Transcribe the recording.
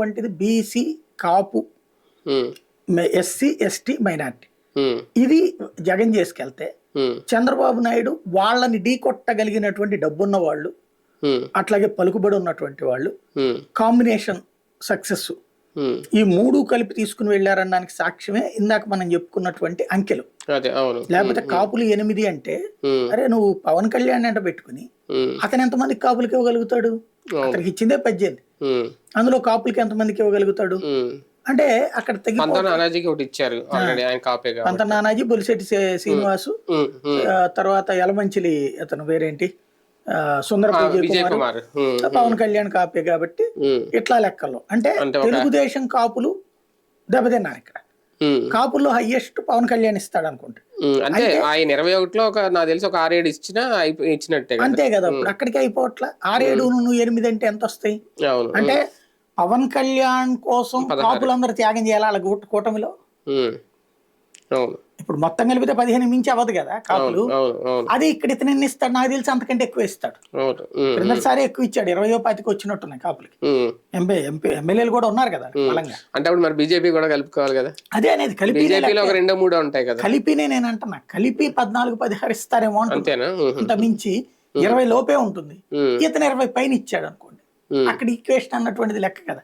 వంటిది BC Kapu SC ST minority. ఇది జగన్ చేసుకెళ్తే చంద్రబాబు నాయుడు వాళ్ళని ఢీకొట్టగలిగినటువంటి డబ్బున్న వాళ్ళు అట్లాగే పలుకుబడి ఉన్నటువంటి వాళ్ళు కాంబినేషన్ సక్సెస్. ఈ మూడు కలిపి తీసుకుని వెళ్ళారనడానికి సాక్ష్యమే ఇందాక మనం చెప్పుకున్నటువంటి అంకెలు. లేకపోతే కాపులు ఎనిమిది అంటే అరే నువ్వు పవన్ కళ్యాణ్ అంట పెట్టుకుని అతను ఎంతమందికి కాపులకి ఇవ్వగలుగుతాడు? అతనికి ఇచ్చిందే పద్దెనిమిది. అందులో కాపులకి ఎంతమందికి ఇవ్వగలుగుతాడు. అంటే అక్కడ నానాజీకి ఒకటి ఇచ్చారు పంత నానాజీ బొలిశెట్టి శ్రీ- శ్రీనివాసు తర్వాత యలమంచిలి అతను వేరేంటి? సుందర విజయ్ కుమార్ పవన్ కళ్యాణ్ కాపే కాబట్టి ఇట్లా లెక్కల్లో. అంటే తెలుగుదేశం కాపులు దెబ్బతిన్నారు ఇక్కడ. కాపుల్లో హైయెస్ట్ పవన్ కళ్యాణ్ ఇస్తాడు అనుకుంటా. అంటే ఆయన ఇరవై ఒకటిలో ఒక నాకు తెలిసి ఒక ఆరేడు ఇచ్చినా ఇచ్చినట్టే అంతే కదా ఇప్పుడు అక్కడికి అయిపోవట్ల. ఆరేడు నువ్వు ఎనిమిది అంటే ఎంత వస్తాయి అంటే పవన్ కళ్యాణ్ కోసం కాపులందరూ త్యాగం చేయాలి వాళ్ళ కూట- కూటమిలో? అవును. ఇప్పుడు మొత్తం కలిపితే పదిహేను మించి అవ్వదు కదా కాపులు అది ఇక్కడ ఇతను ఎన్ని ఇస్తాడు? నాకు తెలిసి అంతకంటే ఎక్కువ ఇస్తాడు. క్రిందసారి ఎక్కువ ఇచ్చాడు. ఇరవయో పాతికి వచ్చినట్టున్నాయి కాపులకి. ఎంపీ ఎంపీ ఎమ్మెల్యేలు కూడా ఉన్నారు కదా బలంగా. అంటే అప్పుడు మరి బీజేపీ కూడా కలుపుకోవాలి కదా? అదే అనేది కలిపి బీజేపీలో ఒక రెండో మూడో ఉంటాయి కదా. కలిపినే నేను అంటున్నా. కలిపి పద్నాలుగు పదిహారు ఇస్తారేమో అంతేనా? అంత మించి ఇరవై లోపే ఉంటుంది. ఇతను ఇరవై పైన ఇచ్చాడు అనుకోండి. అక్కడ ఈక్వేషన్ అన్నటువంటిది లెక్క కదా.